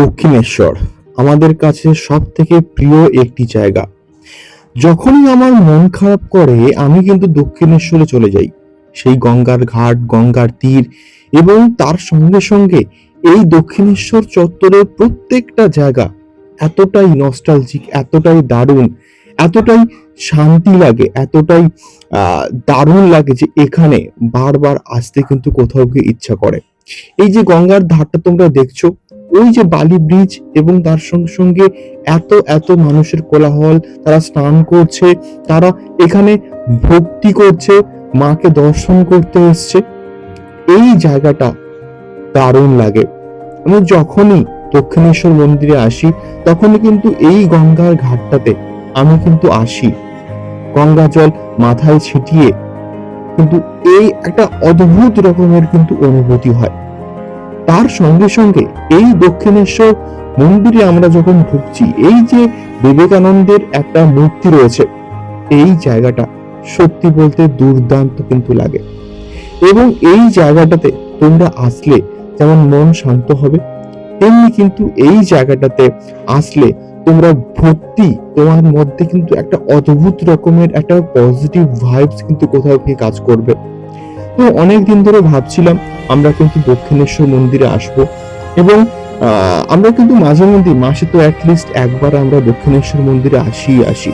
দক্ষিণেশ্বর, আমাদের কাছে সব থেকে প্রিয় একটি জায়গা। যখনই আমার মন খারাপ করে, আমি কিন্তু দক্ষিণেশ্বরে চলে যাই। সেই গঙ্গার ঘাট, গঙ্গার তীর এবং তার সঙ্গে সঙ্গে এই দক্ষিণেশ্বর চত্বরের প্রত্যেকটা জায়গা এতটাই নস্টালজিক এতটাই দারুণ, এতটাই শান্তি লাগে, এতটাই দারুণ লাগে যে এখানে বারবার আসতে কিন্তু কোথাও গিয়ে ইচ্ছা করে। এই যে গঙ্গার ধারটা তোমরা দেখছ ওই যে বালি ব্রিজ এবং তার সঙ্গে সঙ্গে এত এত মানুষের কোলাহল, তারা স্নান করছে, তারা এখানে ভক্তি করছে, মাকে দর্শন করতে এসছে। এই জায়গাটা দারুণ লাগে। আমি যখনই দক্ষিণেশ্বর মন্দিরে আসি, তখনই কিন্তু এই গঙ্গার ঘাটটাতে আমি কিন্তু আসি। গঙ্গা জল মাথায় ছিটিয়ে, কিন্তু এই একটা অদ্ভুত রকমের কিন্তু অনুভূতি হয়। তার সঙ্গে সঙ্গে এই দক্ষিণেশ্বর মন্দিরে আমরা যখন ঢুকছি, এই যে বিবেকানন্দের একটা মূর্তি রয়েছে, এই জায়গাটা সত্যি বলতে দুর্দান্ত কিন্তু লাগে। এবং এই জায়গাটাতে তোমরা আসলে যেমন মন শান্ত হবে, তেমনি কিন্তু এই জায়গাটাতে আসলে তোমরা ভক্তি, তোমার মধ্যে কিন্তু একটা অদ্ভুত রকমের একটা পজিটিভ ভাইবস কিন্তু কোথাও গিয়ে কাজ করবে। তো অনেক দিন ধরে ভাবছিলাম আমরা কিন্তু দক্ষিণেশ্বর মন্দিরে আসব এবং আমরা কিন্তু মাঝে মধ্যে মাসে তো অ্যাটলিস্ট একবার আমরা দক্ষিণেশ্বর মন্দিরে আসি আসি।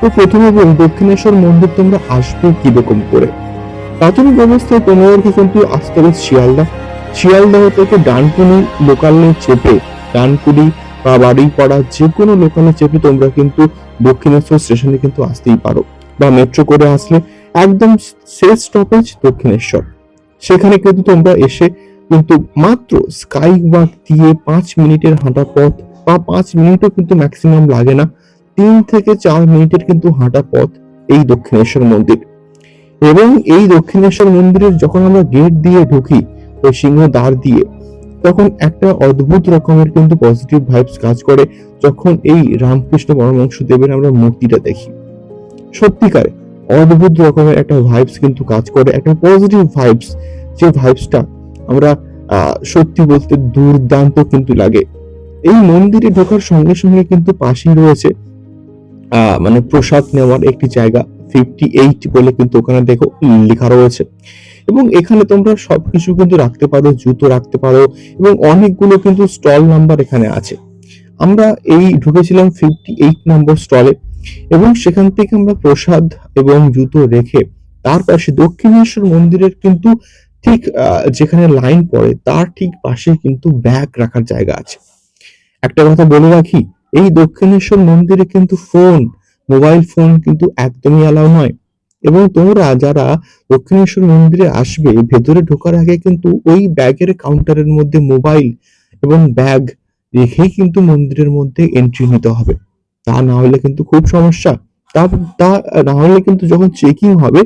তো প্রথমে বলি, দক্ষিণেশ্বর মন্দির তোমরা আসবে কীরকম করে? প্রাথমিক অবস্থায় তোমাদেরকে কিন্তু আসতে হবে শিয়ালদা। শিয়ালদহ থেকে ডানকুনি লোকালে চেপে, ডানকুনি বা বাড়িপাড়া যে কোনো লোকালে চেপে তোমরা কিন্তু দক্ষিণেশ্বর স্টেশনে কিন্তু আসতেই পারো। বা মেট্রো করে আসলে একদম শেষ স্টপেজ দক্ষিণেশ্বর। সেখানে কিন্তু তোমরা এসে কিন্তু মাত্র স্কাই ওয়াক দিয়ে পাঁচ মিনিটের হাঁটা পথ বা পাঁচ মিনিটও কিন্তু ম্যাক্সিমাম লাগে না, তিন থেকে চার মিনিটের কিন্তু হাঁটা পথ এই দক্ষিণেশ্বর মন্দির। এবং এই দক্ষিণেশ্বর মন্দিরের যখন আমরা গেট দিয়ে ঢুকি, ওই সিংহ দ্বার দিয়ে, তখন একটা অদ্ভুত রকমের কিন্তু পজিটিভ ভাইবস কাজ করে যখন এই রামকৃষ্ণ পরমহংস দেবের আমরা মূর্তিটা দেখি। সত্যিকারে অদ্ভুত রকমের একটা ভাইবস কিন্তু কাজ করে, একটা পজিটিভ ভাইবস যে ভাইবসটা আমরা সত্যি বলতে দুর্দান্ত কিন্তু লাগে। এই মন্দিরে ঢোকার সঙ্গে সঙ্গে কিন্তু পাশেই রয়েছে মানে প্রসাদ নেওয়ার একটি জায়গা ফিফটি এইট বলে কিন্তু ওখানে দেখো লেখা রয়েছে। এবং এখানে তোমরা সবকিছু কিন্তু রাখতে পারো, জুতো রাখতে পারো এবং অনেকগুলো কিন্তু স্টল নাম্বার এখানে আছে। আমরা এই ঢুকেছিলাম ফিফটি এইট নম্বর স্টলে এবং সেখান থেকে আমরা প্রসাদ এবং জুতো রেখে তার পাশে দক্ষিণেশ্বর মন্দিরের কিন্তু ঠিক যেখানে লাইন পড়ে, তার ঠিক পাশে কিন্তু ব্যাগ রাখার জায়গা আছে। একটা কথা বলে রাখি, এই দক্ষিণেশ্বর মন্দিরে কিন্তু ফোন মোবাইল ফোন কিন্তু একদমই অ্যালাউ নয়। এবং তোমরা যারা দক্ষিণেশ্বর মন্দিরে আসবে, ভেতরে ঢোকার আগে কিন্তু ওই ব্যাগের কাউন্টারের মধ্যে মোবাইল এবং ব্যাগ রেখেই কিন্তু মন্দিরের মধ্যে এন্ট্রি নিতে হবে। তা না হলে কিন্তু খুব সমস্যা। তা তা না হলে কিন্তু যখন চেকিং হবে,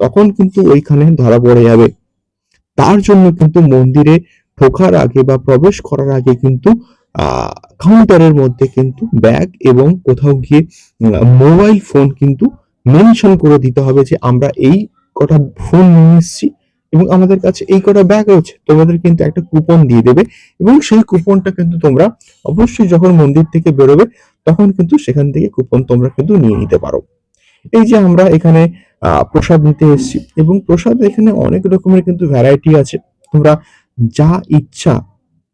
তখন কিন্তু ওইখানে ধরা পড়ে যাবে। তার জন্য কিন্তু মন্দিরে ঢোকার আগে বা প্রবেশ করার আগে কিন্তু কাউন্টারের মধ্যে কিন্তু ব্যাগ এবং কোথাও গিয়ে মোবাইল ফোন কিন্তু মেনশন করে দিতে হবে যে আমরা এই কটা ফোন নিয়ে এসেছি এবং আমাদের কাছে এই কটা ব্যাগ রয়েছে। তোমাদের কিন্তু একটা কুপন দিয়ে দেবে এবং সেই কুপনটা কিন্তু তোমরা অবশ্যই যখন মন্দির থেকে বেরোবে তখন কিন্তু সেখান থেকে কুপন তোমরা কিন্তু নিয়ে নিতে পারো। এই যে আমরা এখানে প্রসাদ নিতে এসেছি এবং প্রসাদ এখানে অনেক রকমের কিন্তু ভ্যারাইটি আছে। তোমরা যা ইচ্ছা,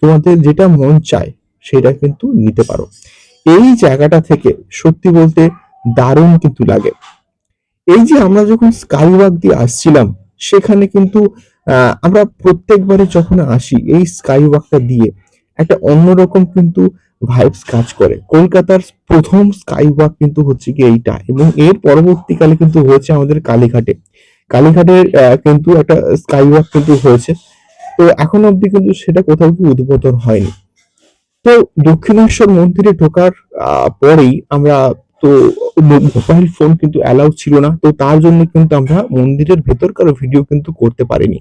তোমাদের যেটা মন চায় সেটা কিন্তু নিতে পারো। এই জায়গাটা থেকে সত্যি বলতে দারুণ কিন্তু লাগে। এই যে আমরা যখন স্কাই ওয়াক দিয়ে আসছিলাম, সেখানে কিন্তু আমরা প্রত্যেকবারে যখন আসি, এই স্কাই ওয়াকটা দিয়ে একটা অন্যরকম কিন্তু ভাইবস কাজ করে। কলকাতার প্রথম স্কাই ওয়াক কিন্তু হচ্ছে কি এইটা এবং এর পরবর্তীকালে কিন্তু হয়েছে আমাদের কালীঘাটে। কালীঘাটের কিন্তু একটা স্কাই ওয়াক কিন্তু হয়েছে। তো এখন অবধি কিন্তু সেটা কোথাও কি উদ্বোধন হয়নি। তো দক্ষিণেশ্বর মন্দিরে ঢোকার পরেই আমরা তো মোবাইল ফোন কিন্তু অ্যালাউ ছিল না। তো তার জন্য কিন্তু আমরা মন্দিরের ভেতরকার ভিডিও কিন্তু করতে পারিনি।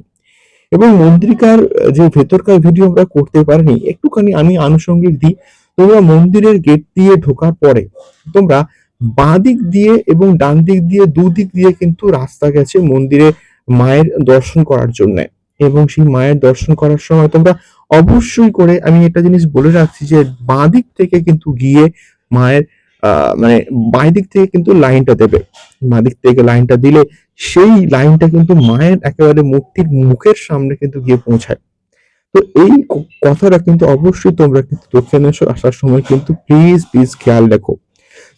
এবং মন্দিরকার যে ভেতরকার ভিডিও আমরা করতে পারিনি, একটুখানি আমি আনুষঙ্গিক দিই। তোমরা মন্দিরের গেট দিয়ে ঢোকার পরে, তোমরা বাঁ দিক দিয়ে এবং ডান দিক দিয়ে, দুদিক দিয়ে কিন্তু রাস্তা গেছে মন্দিরে মায়ের দর্শন করার জন্য। এবং সেই মায়ের দর্শন করার সময় তোমরা অবশ্যই করে, আমি একটা জিনিস বলে রাখছি যে বাঁ দিক থেকে কিন্তু গিয়ে মায়ের মানে বাঁ দিক থেকে কিন্তু লাইনটা দেবে। বাঁ দিক থেকে লাইনটা দিলে সেই লাইনটা কিন্তু মায়ের একেবারে মূর্তির মুখের সামনে কিন্তু গিয়ে পৌঁছায়। তো এই কথাটা কিন্তু অবশ্যই তোমরা কিন্তু দক্ষিণেশ্বর আসার সময় কিন্তু প্লিজ প্লিজ খেয়াল রাখো।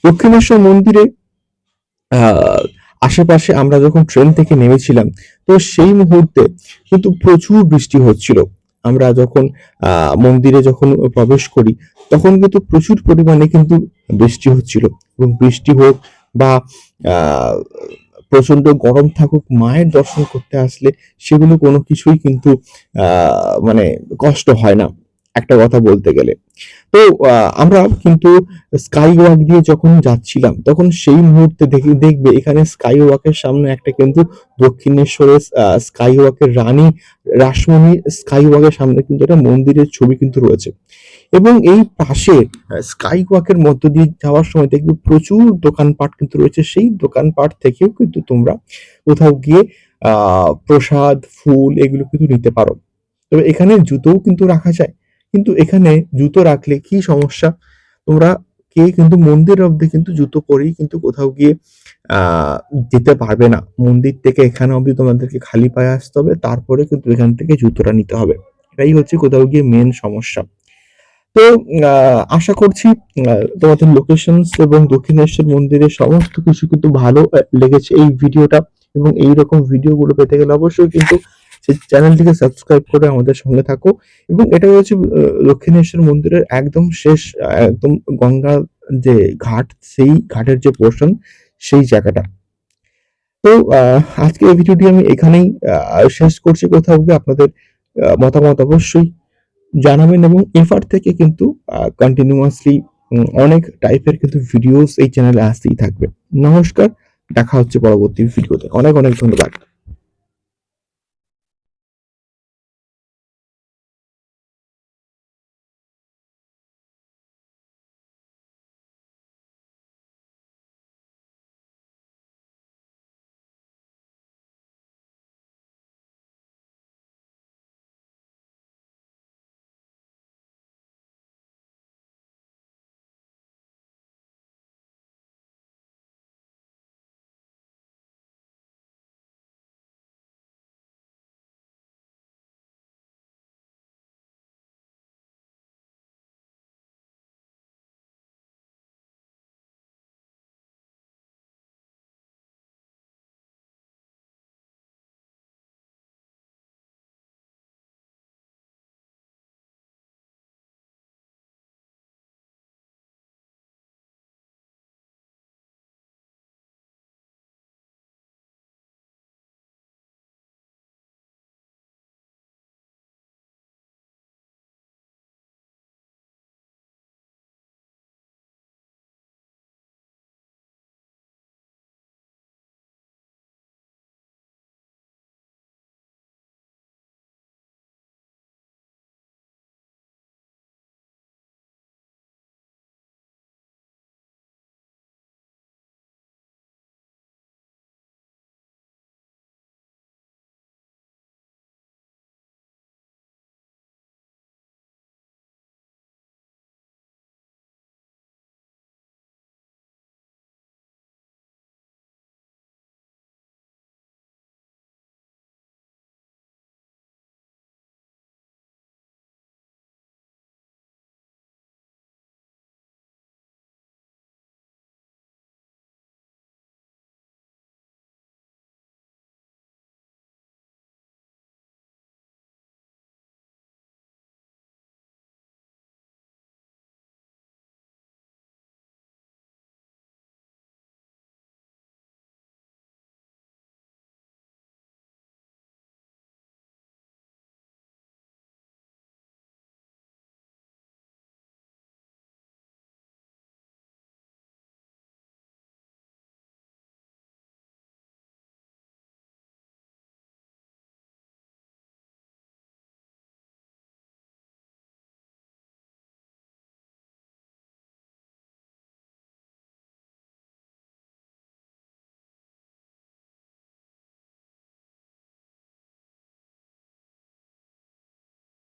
দক্ষিণেশ্বর মন্দিরে আশেপাশে আমরা যখন ট্রেন থেকে নেমেছিলাম, তো সেই মুহূর্তে কিন্তু প্রচুর বৃষ্টি হচ্ছিল। আমরা যখন মন্দিরে যখন প্রবেশ করি তখন কিন্তু প্রচুর পরিমাণে কিন্তু বৃষ্টি হচ্ছিল এবং বৃষ্টি হোক বা প্রচণ্ড গরম থাকুক, মায়ের দর্শন করতে আসলে সেগুলো কোনো কিছুই কিন্তু মানে কষ্ট হয় না, একটা কথা বলতে গেলে। তো আমরা কিন্তু স্কাই ওয়াক দিয়ে যখন যাচ্ছিলাম, তখন সেই মুহূর্তে দেখে, দেখবে এখানে স্কাই ওয়াকের সামনে একটা কিন্তু দক্ষিণেশ্বরের স্কাই ওয়াকের রানী রাসমণি স্কাই ওয়াকের সামনে কিন্তু একটা মন্দিরের ছবি কিন্তু রয়েছে। এবং এই পাশে স্কাই ওয়াকের মধ্য দিয়ে যাওয়ার সময় দেখবে প্রচুর দোকানপাট কিন্তু রয়েছে। সেই দোকানপাট থেকেও কিন্তু তোমরা কোথাও গিয়ে প্রসাদ, ফুল এগুলো কিন্তু নিতে পারো। তবে এখানে জুতোও কিন্তু রাখা যায়। কিন্তু এখানে জুতো রাখলে কি সমস্যা? তোমরা কে কিন্তু মন্দির অব্দি কিন্তু জুতো পরেই কিন্তু কোথাও গিয়ে যেতে পারবে না। মন্দির থেকে এখানে অব্দি তোমাদেরকে খালি পায়ে আসতে হবে, তারপরে কিন্তু এখান থেকে জুতোটা নিতে হবে। এটাই হচ্ছে কোথাও গিয়ে মেন সমস্যা। তো আশা করছি তোমাদের লোকেশনস এবং দক্ষিণেশ্বর মন্দিরের সমস্ত কিছু কিন্তু ভালো লেগেছে এই ভিডিওটা এবং এই রকম ভিডিওগুলো পেতে গেলে অবশ্যই কিন্তু চ্যানেলটিকে সাবস্ক্রাইব করে আমাদের সঙ্গে থাকো এবং এটা হচ্ছে দক্ষিণেশ্বর মন্দিরের একদম শেষ একদম গঙ্গা যে ঘাট, সেই ঘাটের যে পোর্শন সেই জায়গাটা। তো আজকে এই ভিডিওটি আমি এখানেই শেষ করছি। কোথাও গিয়ে আপনাদের মতামত অবশ্যই জানাবেন এবং এফআর থেকে কিন্তু কন্টিনিউয়াসলি অনেক টাইপের কিন্তু ভিডিওস এই চ্যানেলে আসতেই থাকবে। নমস্কার, দেখা হচ্ছে পরবর্তী ভিডিওতে অনেক অনেক ধন্যবাদ।